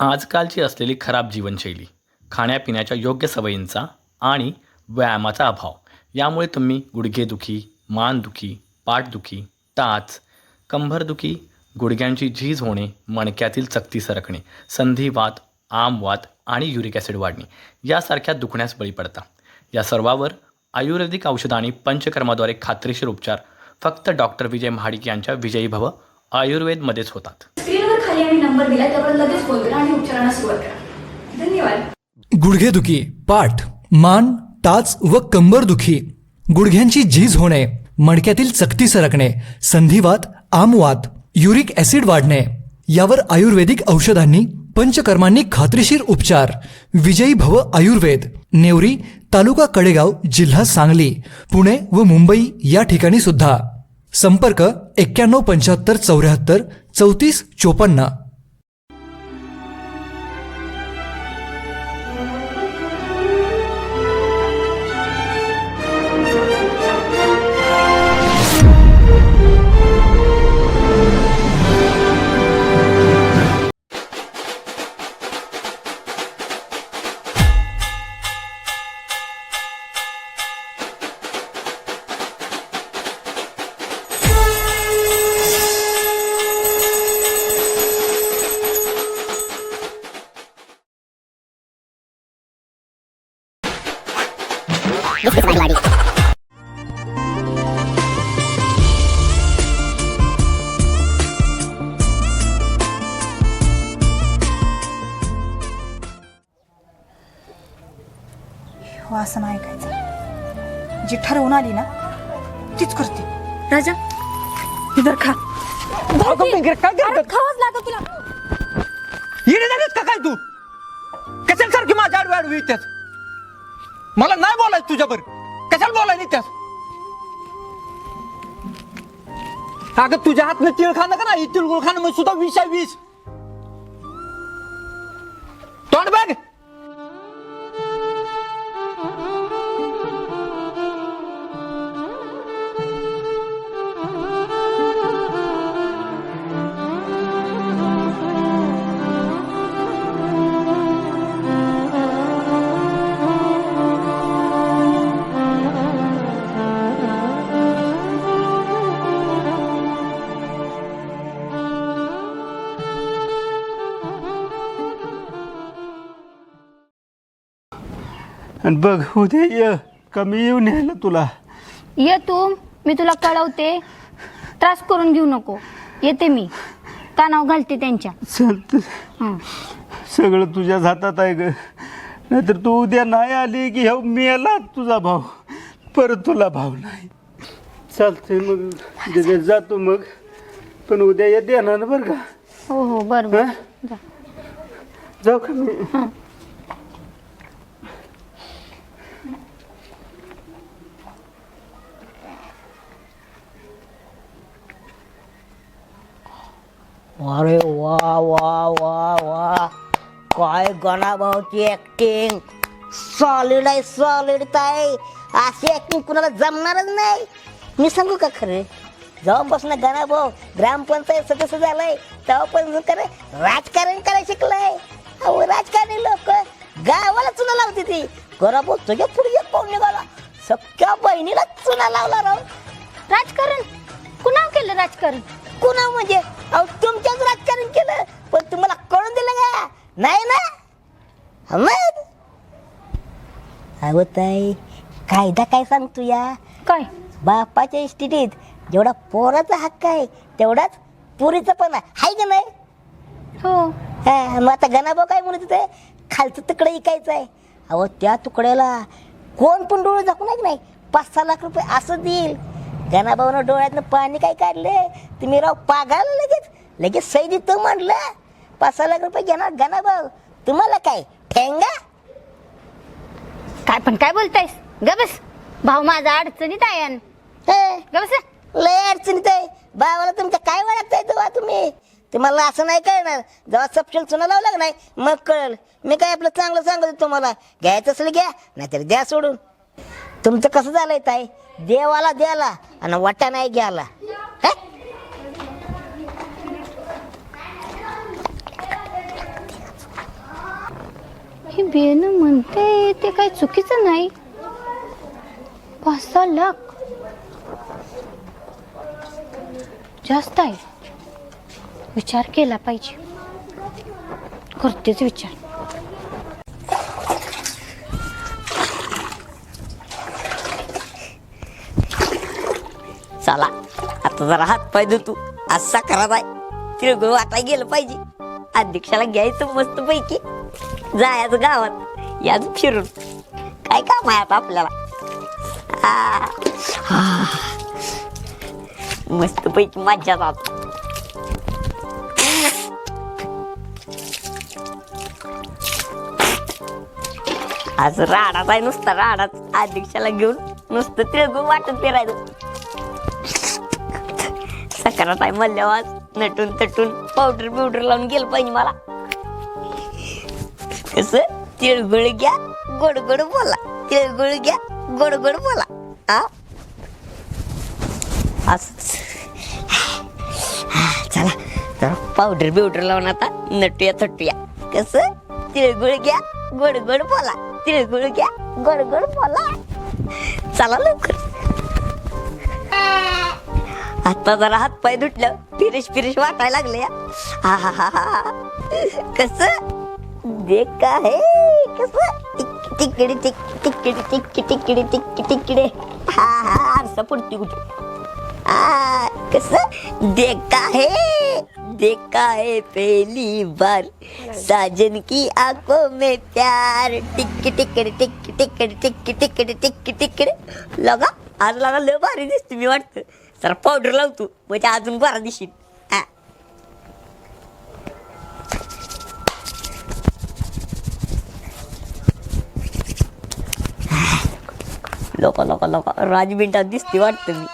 आजकालची असलेली खराब जीवनशैली खाण्यापिण्याच्या योग्य सवयींचा आणि व्यायामाचा अभाव. यामुळे तुम्ही गुडघेदुखी मानदुखी पाठदुखी टाच कंबरदुखी गुडघ्यांची झीज होणे मणक्यातील चकती सरकणे संधिवात आमवात आणि युरिक ॲसिड वाढणे यासारख्या दुखण्यास बळी पडता. या सर्वावर आयुर्वेदिक औषध आणि पंचकर्माद्वारे खात्रीशीर उपचार फक्त डॉक्टर विजय महाडिक यांच्या विजयी भव आयुर्वेदमध्येच होतात. खाली नंबर दिला त्यावर लगेच फोन करा आणि उपचारांना सुरुवात करा. धन्यवाद. गुडघेदुखी पाठ मान टाच व कंबरदुखी गुडघ्यांची झीज होणे मणक्यातील चकती सरकणे संधिवात आमवात युरिक ॲसिड वाढणे. यावर आयुर्वेदिक औषधांनी पंचकर्मांनी खात्रीशीर उपचार. विजयी भव आयुर्वेद. नेवरी तालुका कडेगाव जिल्हा सांगली पुणे व मुंबई या ठिकाणी सुद्धा संपर्क एक्क्याण्णव पंच्याहत्तर चौऱ्याहत्तर चौतीस चोपन्न. आडवी आडवी मला नाही बोलायचं तुझ्यावर कशाला बोलायला येतेस अगं तुझ्या हातनं तिळ खाणं का नाही? तिळगुळ खाणं म्हणजे सुद्धा वीस आहे वीस तोंड बघ. आणि बघ उद्या ये. कमी येऊन न्यायला तुला. ये तू. मी तुला कळवते. त्रास करून घेऊ नको. येते मी. तणाव घालते त्यांच्या. चालत हं. सगळं तुझ्याच हातात आहे ग. नाहीतर तू उद्या नाही आली की हो मेला तुझा भाऊ. परत तुला भाऊ नाही. चालतंय मग. उद्या जातो मग. पण उद्या येते ना बरं का? हो हो बरोबर. हं? जाऊ का मी? अरे वा वा वा वा. काय गणाभाऊची ऍक्टिंग सॉलिड आहे सॉलिड आहे अशी ऍक्टिंग कुणाला जमणारच नाही. मी सांगू का खरं? जेव्हापासून गणाभाऊ ग्रामपंचायत सदस्य झालाय तेव्हापासून खरं राजकारण करायला शिकलाय. अहो राजकारणी लोक गावाला चुना लावते ती. गणाभाऊ तुझ्या पुढे एक पाऊल निघाला. सख्या बहिणीला चुना लावला राव. राजकारण? कुणाव केलं राजकारण? कुणा म्हणजे अहो तुमच्याच राजकारण केलं. पण तुम्हाला कळून दिलं का? नाही ना? मग अहो ताई कायदा काय सांगतो या? काय? बापाच्या इस्टिटीत जेवढा पोराचा हक्क आहे तेवढाच पुरीचा पण आहे. हाय का नाही? हो. हा, मग आता गणाभाऊ काय म्हणत होते? खालचं तुकडं इकायचं आहे. अहो त्या तुकड्याला कोण पण डोळे झाकून आहे. की नाही पाच सहा लाख रुपये असं देईल. गणाभाऊनं डोळ्यातनं पाणी काय काढले? तुम्ही राव पागाल लगेच. लगेच सई देतो म्हटलं पाच सहा लाख रुपये घेणार गणाभाऊ तुम्हाला काय ठेंगा? काय पण काय बोलतायस? ग बस. भाऊ माझा अडचणीत आहे अन. हे, ग बस. लय अडचणीत आहे. भावाला तुमच्या काय ओळखताय तेव्हा तुम्ही? तुम्हाला असं नाही कळणार. जेव्हा सपशेल चुना लावला का नाही मग कळल. मी काय आपलं चांगलं सांगतो तुम्हाला. घ्यायचं असेल घ्या नाहीतर द्या सोडून. तुमचं कसं झालंय ताई? देवाला द्याला आणि वाटा नाही घ्याला. हे? बेन म्हणते ते काही चुकीचं नाही. पाच सहा लाख. जास्त आहे. विचार केला पाहिजे. करतेच विचार. चला. आता जरा हात पाय तू असा करत आहे. तिळगुळ वाटाय गेलं पाहिजे. अध्यक्षाला घ्यायचं मस्त पैकी जायचं गावात. याच फिरून. काय काम आहे आता आपल्याला? मस्त पैकी मज्जा जात. आज राडाच आहे नुसता राडाच. अध्यक्षाला घेऊन नुसतं तिळगुळ वाटत फिरायचं. करत आहे मल्ल्यावाज नटून तटून पावडर बिवडर लावून गेलं पाहिजे मला. कस? तिळगुळ घ्या गोड गोड बोला. तिळगुळ घ्या गोड गोड बोला. आ? असंच. चला जरा पावडर बिवडर लावून आता नटूया थटूया. कस? तिळगुळ घ्या गोड गोड बोला. तिळगुळ घ्या गोड गोड बोला. चला लवकर. आता जरा हात पाय धुटलं फिरिश फिरिश वाटायला लागले. हा हा कस? दे का कस? तिकडे टिक तिकडे टिक तिकडे टिक तिकडे हा हा आरसा पडती कुठे कस? देखा है? देखा है पहली बार? साजन की आंखों में प्यार. टिक टिकड़े टिक टिकड़े टिक टिकड़े टिक टिकड़े. लगा आज लगा लय भारी दिसते मी वाटतं. जरा पावडर लावतो म्हणजे अजून बरा दिशील आ. लोक लोक लोक राजमिंटात दिसते वाटतं मी.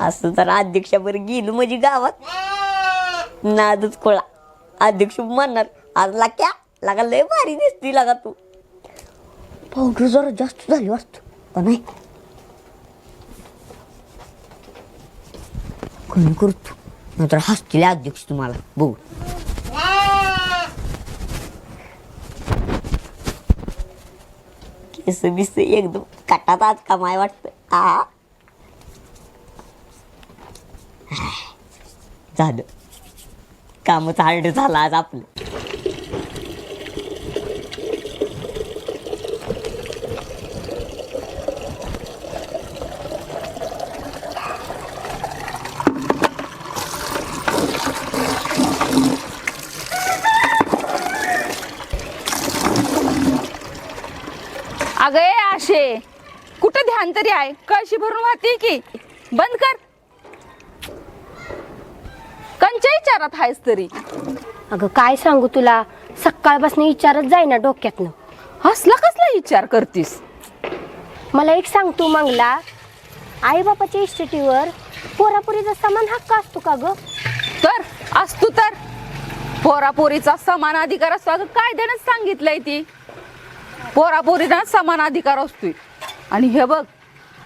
असं तर अध्यक्षावर गेलो म्हणजे गावात. नादच खोळा. अध्यक्ष म्हणणार आज लाक्या लागा लय भारी दिसती लागा तू. पावडर जरा जास्त झाली वाटत का नाही कमी करतो नंतर हसतील अध्यक्ष तुम्हाला बघू केस बिस एकदम काटात आज कमाय वाटतं आ झालं कामच हार्ड झालं आज आपलं तरी आहे कळशी भरून वाहते की? बंद कर. कंच्या विचारात आहेस तरी. अगं काय सांगू तुला? सकाळपासून विचारत जाय ना डोक्यातनं. हसला कसला विचार करतीस? मला एक सांग तू मंगला. आई बापाच्या इस्टेटीवर पोरापोरीचा समान हक्क असतो का ग? तर असतो तर. पोरापोरीचा समान अधिकार असतो. अगं कायद्यानंच सांगितलंय ती. पोरापोरीचा समान अधिकार असतोय. आणि हे बघ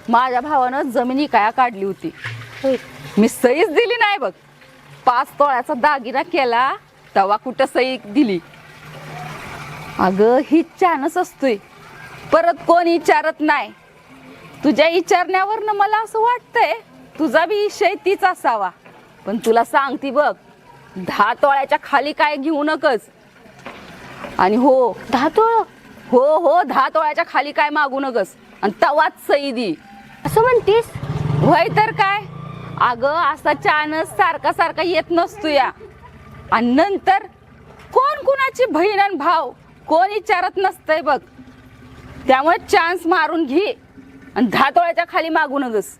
माझ्या भावानं जमिनी काय काढली होती. मी सहीच दिली नाही बघ. पाच तोळ्याचा दागिना केला तेव्हा कुठं सही दिली? अगं ही चानच असतोय. परत कोण विचारत नाही. तुझ्या विचारण्यावरनं मला असं वाटतंय तुझा बी विषय तीच असावा. पण तुला सांगती बघ दहा तोळ्याच्या खाली काय घेऊ नकच. आणि हो दहा तोळ? हो हो दहा तोळ्याच्या खाली काय मागू नकस आणि तवाच सई दी. असं म्हणतीस? वय तर काय? अगं असा चानस सारखा सारखा येत नसतो या. आणि नंतर कोण कुणाची बहीण आणि भाव कोण विचारत नसतंय बघ. त्यामुळे चान्स मारून घे. आणि दहा तोळ्याच्या खाली मागू नगस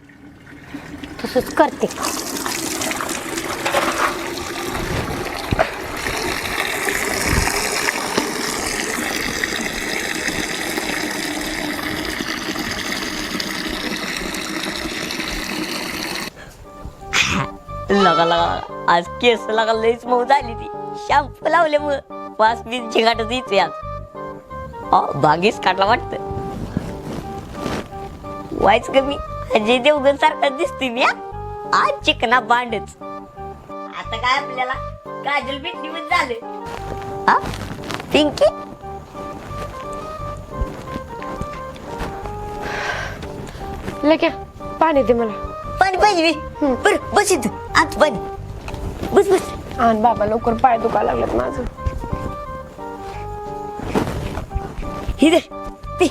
तसंच करते. लगा लगा. आज केस लगा लईच मऊ झाली ती. शॅम्पू लावल्यामुळं वास बीस झिंगाटच येते आज. अ बागेस काढला वाटतं. वायच कमी अजय देवगण सारखा दिसते मी हा. आज चिकना बांडच. आता काय आपल्याला? काजल भेटली म्हणजे झालं. हा? पिंकी? लेक्या पाणी दे मला. पाणी पाहिजे. बरं बस इथं. आत पाणी बस बस. आणि बाबा लवकर पाय दुखायला लागलेत माझं. इधर पी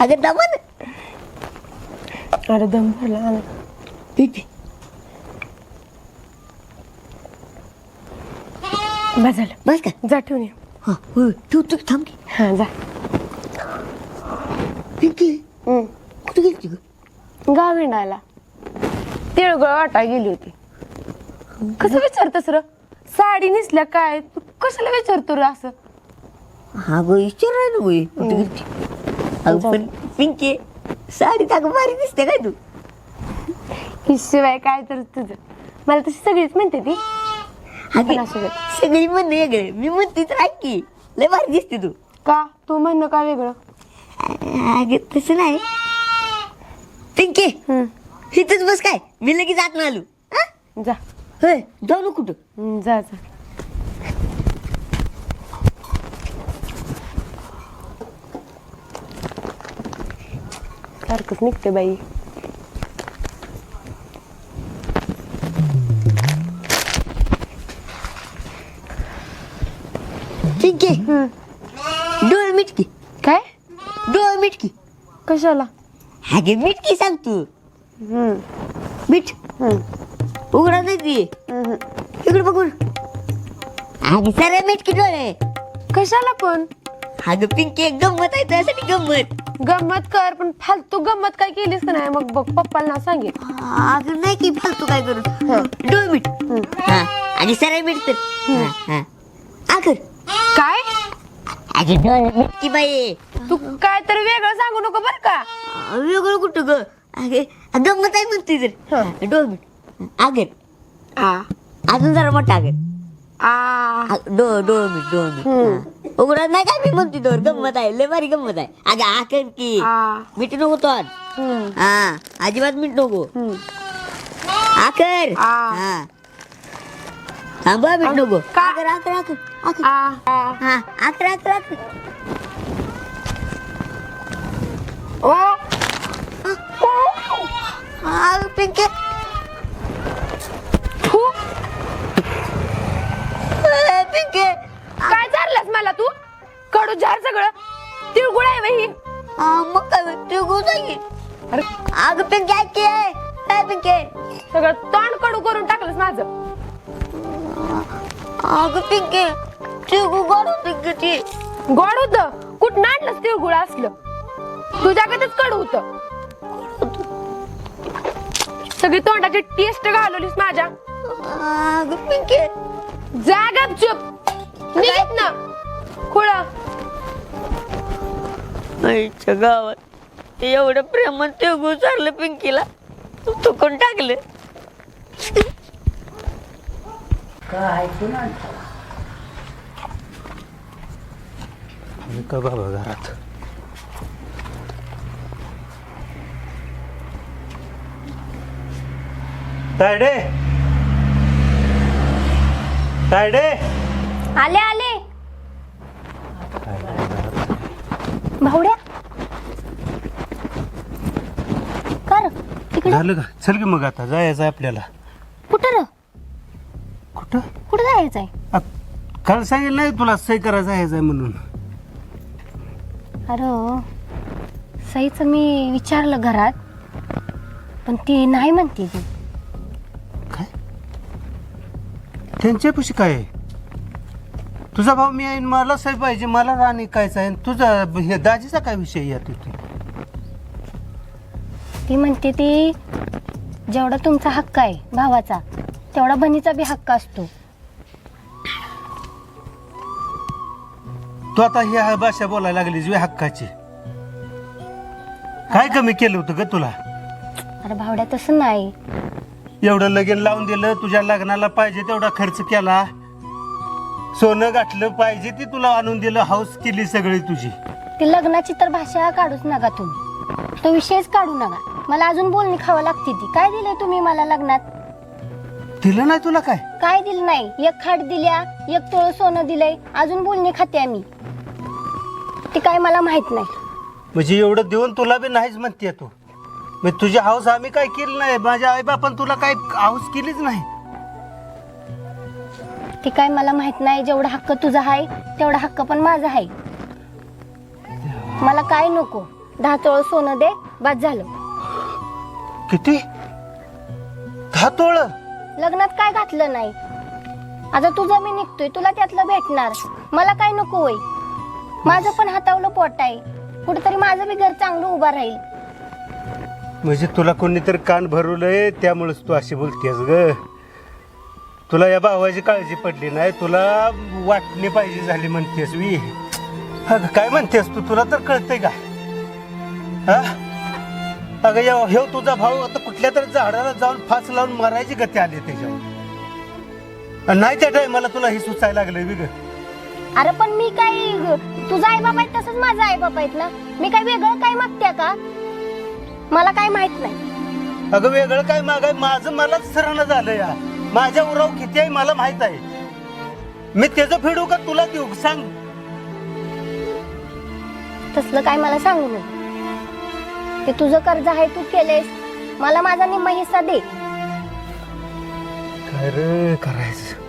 अगं दमा ना अरे दम भरला आणि. पी पी बस झालं. बस का? जा ठेवून ये. हा होय तू तू थांब की. हा जा. पिंकी. हम्म. कुठे गेली ग? गाव हिंडायला. तिळगुळ वाटाय गेली होती. कसं विचारतस र? साडी नेसल्या काय? तू कशाला विचारतो र असं? हा गो विचार ना गोई कुठे गेली अगं पण पिंकी साडी अगं भारी दिसते काय तू? ही शिवाय काय तर तुझं. मला तशी सगळीच म्हणते ती. अगं पण असू दे. सगळी म्हणणं वेगळे मी म्हणते तर ऐक की लय भारी दिसते तू. का? तू म्हणणं का वेगळं? अगं तसं नाही. पिंकी. इथंच बस काय? मी लगेच आत आलो. हा? जा. होय जाऊ ना कुठं? जा जा. सारखंच निघते बाई. पिंकी डोळ मिटकी. काय? डोळ मिटकी. कशाला? अगे मिटकी सांग तू? मीठ? उघडा नाही ती. इकडे बघून अगे सारे मिटकी डोळे कशाला पण? अगं पिंकी एक गंमत आहे त्यासाठी गंमत. गंमत कर पण फालतू गंमत काय केलीस का नाही? मग बघ पप्पाला ना सांगेल. अगं नाही की फालतू काय करू डोळ मीठ हा. आणि सारे मीठ तर. हा, हा. आ कर काय? अगे डोळे मिटकी बाई. तू काय तर वेगळं सांगू नको बर का? वेगळं कुठं ग? अगे गंमत आहे म्हणते तर डोळ मीठ आगर आ. अजून जरा मोठा आगर आ. डोळ डोळ मीठ डोळ मीठ उघडा नाही काय मी म्हणते तर गंमत आहे. लय भारी गंमत आहे. अगं आकर की. मीठ नको तो हा. अजिबात मीठ नको. आकर. हा. थांबा मीठ नको? आकर आकर आकर आ हा आकर आकर आकर ओ पिंके पिंके काय चाललंस मला तू? कडू जार सगळं. तिळगुळ आहे बाई. ही. हा, मग काय अरे. अगं पिंके ऐक की ए ए, पिंके? सगळं तोंड कडू करून टाकलंस माझं. अगं पिंके. तू गोड होती की ती? गोड होत. कुठं आणलंस तिळगुळ असलं. तुझ्याकडेच कडू होत. सगळी तोंडाची टेस्ट घालवलीस माझ्या. पिंके जा गपचूप निघत ना. खुळा. आईच्या गावात एवढं प्रेमात ते गुजारलं पिंकीला. तू कोण टाकलं? का बाबा घरात. तायडे! तायडे! आले आले. भावड्या. कर तिकडे. झालं का? चल की मग आता जायचं आहे आपल्याला. कुठं र? कुठं? कुठं जायचंय? आ, काल सांगेल नाही तुला सही करायचं जायचं आहे म्हणून. अरे सईचं मी विचारलं घरात पण ती नाही म्हणते ती. काय? त्यांच्यापाशी काय आहे? तुझा भाऊ मी आहे मला सही पाहिजे मला राणी कायचं आहे तुझा हे दाजीचा काय विषय यात येतो ती म्हणते ती जेवढा तुमचा हक्क आहे भावाचा तेवढा बहिणीचा बी हक्क असतो. तू आता ही भाषा बोलायला लागलीस वे हक्काची? काय कमी केलं होतं ग तुला? अरे भावड्या तसं नाही. एवढं लगीन लावून दिलं तुझ्या लग्नाला पाहिजे तेवढा खर्च केला. सोनं गाठलं पाहिजे ती तुला आणून दिलं हाऊस केली सगळी तुझी. ती लग्नाची तर भाषा काढूच नका तुम्ही. तो विषयच काढू नका. मला अजून बोलणी खावं लागते ती. काय दिलंय तुम्ही मला लग्नात? दिलं नाही तुला काय? काय दिलं नाही? एक खाट दिल्या एक तोळ सोनं दिलंय अजून बोलणी खाते आम्ही. ते काय मला माहीत नाही. म्हणजे एवढं देऊन तुला बी नाहीच म्हणते तू. मग तुझी हाऊस आम्ही काय केली नाही? माझ्या आईबापान तुला काय हाऊस केलीच नाही. ते काय मला माहीत नाही जेवढा हक्क तुझा आहे तेवढा हक्क पण माझा आहे मला काय नको? दहा तोळ सोनं दे बाद झालं. किती? दहा तोळ? लग्नात काय घातलं नाही. आता तुझं मी निघतोय तुला त्यातलं भेटणार. मला काय नको होय? माझं पण हातावलं पोट आहे. कुठेतरी माझं बी घर चांगलं उभं राहील. म्हणजे तुला कोणीतरी कान भरवलंय त्यामुळेच तू अशी बोलतेस ग. तुला या भावाची काळजी पडली नाही तुला वाटणी पाहिजे झाली म्हणतेस वी. अगं काय म्हणतेस तू? तुला तर कळतंय का? हा? अगं या हे तुझा भाऊ आता कुठल्या तरी झाडाला जाऊन फास लावून मरायची गती आली त्याच्यावर. आणि नाही त्या टायमाला तुला हे सुचायला लागलंय बी ग. अरे पण मी काय तुझा आई बाबा आहे तसंच माझा आई बाबा आहेत ना? मी काय वेगळं काय मागते का? मला काय माहीत नाही. अगं वेगळं काय मागाय? माझं मलाच सरण झालं या. माझ्या उराव किती आहे मला माहीत आहे. मी त्याचं फेडू का? तुला देऊ सांग. तसलं काय मला सांगू नको. ते तुझं कर्ज आहे तू केलेस मला माझा निम्मा हिस्सा दे. काय रे करायचं?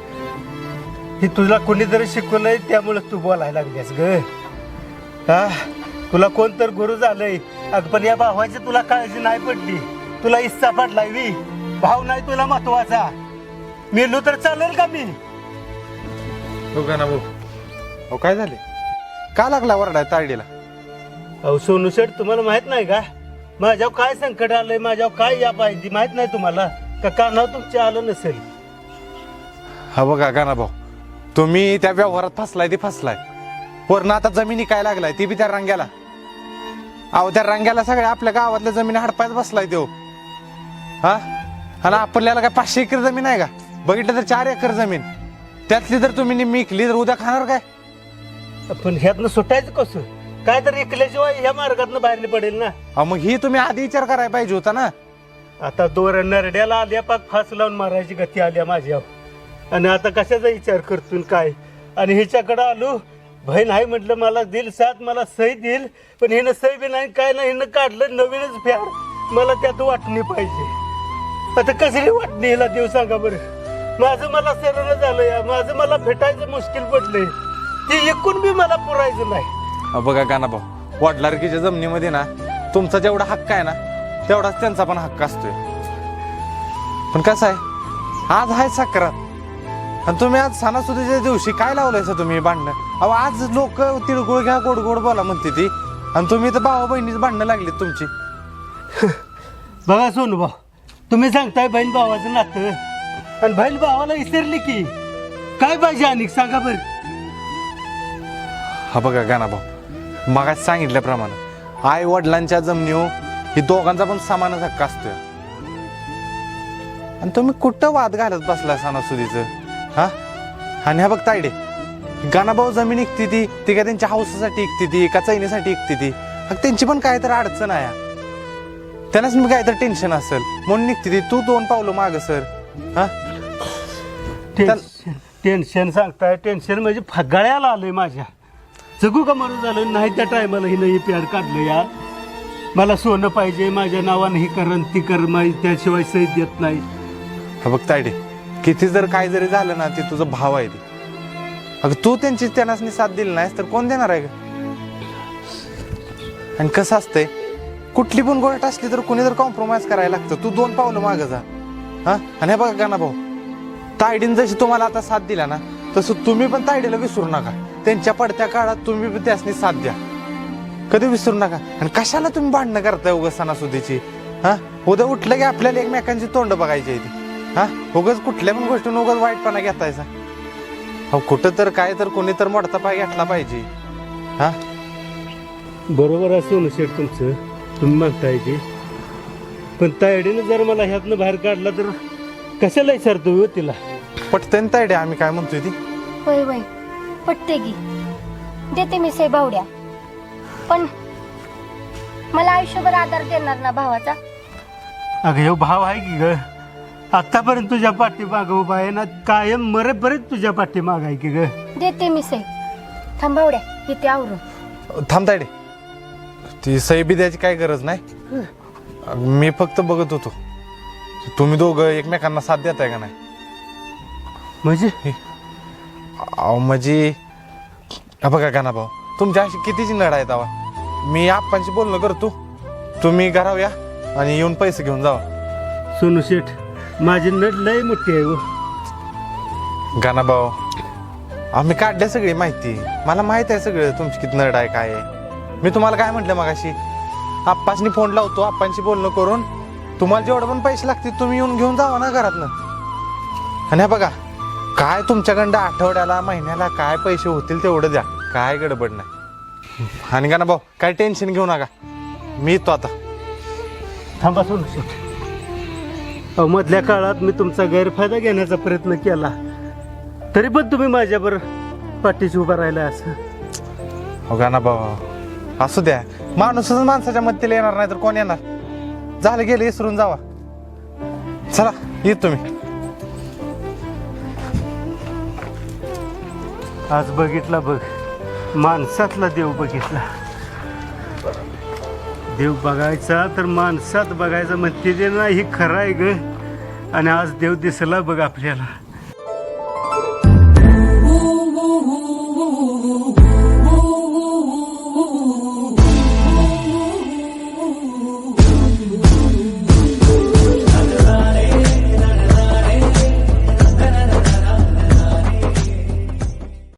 हे तुला कोणीतरी शिकवलंय त्यामुळे तू बोलायला लागलीस ग. हा? तुला कोण तर गुरु झालंय. अग पण या भावाची तुला काळजी नाही पडली. तुला इच्छा पडलाय मी. भाव नाही तुला महत्त्वाचा. मेलो तर चालेल का मी? हो का ना भाऊ? हो काय झाले? का लागला वरडाय तारडीला? अहो सोनू शेठ तुम्हाला माहीत नाही का? माझ्यावर काय संकट आलंय? माझ्यावर काय या पाहिजे माहीत नाही तुम्हाला? का कानावर तुमच्या आलं नसेल? हा बघा गाना भाऊ. तुम्ही त्या व्यवहारात फसलाय ते फसलाय. वरनं आता जमिनी काय लागलाय ती बी त्या रांग्याला. अहो त्या रांग्याला सगळ्या आपल्या गावातल्या जमिनी हडपायत बसलाय तो हा? आणि आपल्याला काय पाचशे एकर जमीन आहे का? बघितलं तर चार एकर जमीन. त्यातली जर तुम्ही निम्मी इकली तर उद्या खाणार काय? पण ह्यातनं सुटायचं कसं? काय तर ऐकल्याशिवाय ह्या मार्गातनं बाहेर नाही पडेल ना. अहो मग ही तुम्ही आधी विचार करायला पाहिजे होता ना. आता दोर नरड्याला आल्या पाक फास लावून मारायची गती आल्या माझ्यावर आणि आता कशाचा विचार करतून काय? आणि हिच्याकडं आलो बहीण आहे म्हटलं मला दिल साथ मला सही देईल पण हिनं सही बी नाही काय नाही हिनं काढलं नवीनच फॅड. मला त्यात वाटणी पाहिजे. आता कसली वाटणी हिला देऊ सांगा बरं. माझं मला सरण झालं या माझं मला भेटायचं मुश्किल पडलंय. ते एकूण बी मला पुरायचं नाही. अहो बघा गाना भाऊ. वडलारकीच्या जमिनीमध्ये ना तुमचा जेवढा हक्क आहे ना तेवढाच त्यांचा पण हक्क असतोय. पण कसं आहे आज आहे साखरात आणि तुम्ही आज सणासुदीच्या दिवशी काय लावलंय तुम्ही भांडणं? अहो आज लोक तिळगुळ घ्या गोड गोड बोला म्हणते ती. आणि तुम्ही तर भावा बहिणीच भांडणं लागली तुमची. बघा सोनू भाऊ तुम्ही सांगताय बहीण भावाचं नातं. आणि बहीण भावाला विसरली की काय पाहिजे आणि सांगा बरं. हा बघा गाना भाऊ. मग सांगितल्याप्रमाणे. आई वडिलांच्या जमिनीवर ही दोघांचा पण समानच हक्क असतो आणि तुम्ही कुठं वाद घालत बसला सणासुदीचं? हा? आणि हा बघ तायडे गाणाभाऊ जमीन इकती ती ती काय त्यांच्या हौसासाठी इकती ती का चैनीसाठी इकती ती? त्यांची पण काय तर अडचण आहे. त्यांनाच मी काय तर टेन्शन असेल. म्हणून निघते ती. तू दोन पावलं माग सर. हा? टेन्शन टेन्शन सांगताय. टेन्शन म्हणजे फगाळ्याला आलंय माझ्या. जगू का मरू झालं? नाही त्या टायमाला हिनं हे पॅड काढलं या. मला सोनं पाहिजे माझ्या नावानं हे करण ती कर माही त्याशिवाय सही देत नाही. हा बघ तायडे किती जर काय जरी झालं ना ते तुझं भाव आहे ते. अगं तू त्यांची त्यांनाच साथ दिली नाहीस तर कोण देणार आहे ग? आणि कसं असतंय कुठली पण गोष्ट असली तर कुणी जर कॉम्प्रोमाइज करायला लागतं तू दोन पावलं मागं जा. हा? आणि हे बघा ना भाऊ तायडीनं जशी तुम्हाला आता साथ दिला ना तसं तुम्ही पण तायडीला विसरू नका. त्यांच्या पडत्या काळात तुम्ही पण त्यासनी साथ द्या. कधी विसरू नका. आणि कशाला तुम्ही भांडणं करताय उगाच सणासुदीची? हा? उद्या उठलं की आपल्याला एकमेकांची तोंड बघायची आहे ती. हा? उगाच कुठल्या पण गोष्टीनं उगाच वाईटपणा घेतायचा हो कुठं तर काय तर कोणी तर मोडता पाय घेतला पाहिजे. हा? बरोबर आहे सोनं शेठ तुमचं. तुम्ही म्हणताय ते. पण तायडीनं जर मला ह्यातनं बाहेर काढला तर कशाला विचारतो हो तिला. पटतन तायडे आम्ही काय म्हणतोय ती? होय होय. पटते की देते मी से बावड्या पण मला आयुष्यभर आधार देणार ना भावाचा? अगं ह्यो भाव आहे की ग? आतापर्यंत तुझ्या पाठीमागं उभा आहे ना कायम मरेपर्यंत तुझ्या पाठीमाग आहे की ग? देते मी सई. थांबावड्या इथे आवरून. थांब तायडे ती सही बी द्यायची काय गरज नाही? मी फक्त बघत होतो. तुम्ही दोघं एकमेकांना साथ देताय का नाही? म्हणजे? अहो म्हणजे हा बघा गाणा भाऊ तुमच्या अशी कितीची लढा आहे तवा मी आप्पांशी बोलणं करतो. तुम्ही घराव या आणि येऊन पैसे घेऊन जावा. सोनू शेठ माझी नट लय मोठी आहे हो. गाणा भाऊ आम्ही काढल्या सगळी माहिती. मला माहीत आहे सगळं तुमची किती नड आहे काय आहे. मी तुम्हाला काय म्हटलं मगाशी? आप्पासनी फोन लावतो आप्पांशी बोलणं करून. तुम्हाला जेवढं पण पैसे लागतील तुम्ही येऊन घेऊन जावा ना घरातनं. आणि हा बघा काय तुमच्याकडं आठवड्याला महिन्याला काय पैसे होतील तेवढं द्या. काय गडबड नाही. आणि गाणा भाऊ काय टेन्शन घेऊ नका. मी येतो आता. थांबा शेठ. अहो मधल्या काळात मी तुमचा गैरफायदा घेण्याचा प्रयत्न केला. तरी पण तुम्ही माझ्यावर पाठीशी उभा राहिला असं. हो गाणा भाऊ असू द्या. माणूसच माणसाच्या मदतीला येणार नाही तर कोण येणार? झालं गेलं विसरून जावा. चला येत तुम्ही आज बघितला बघ. माणसातला देव बघितला. देव बघायचा तर माणसात बघायचं म्हणते ते ना ही खरं आहे ग. आणि आज देव दिसला बघ आपल्याला.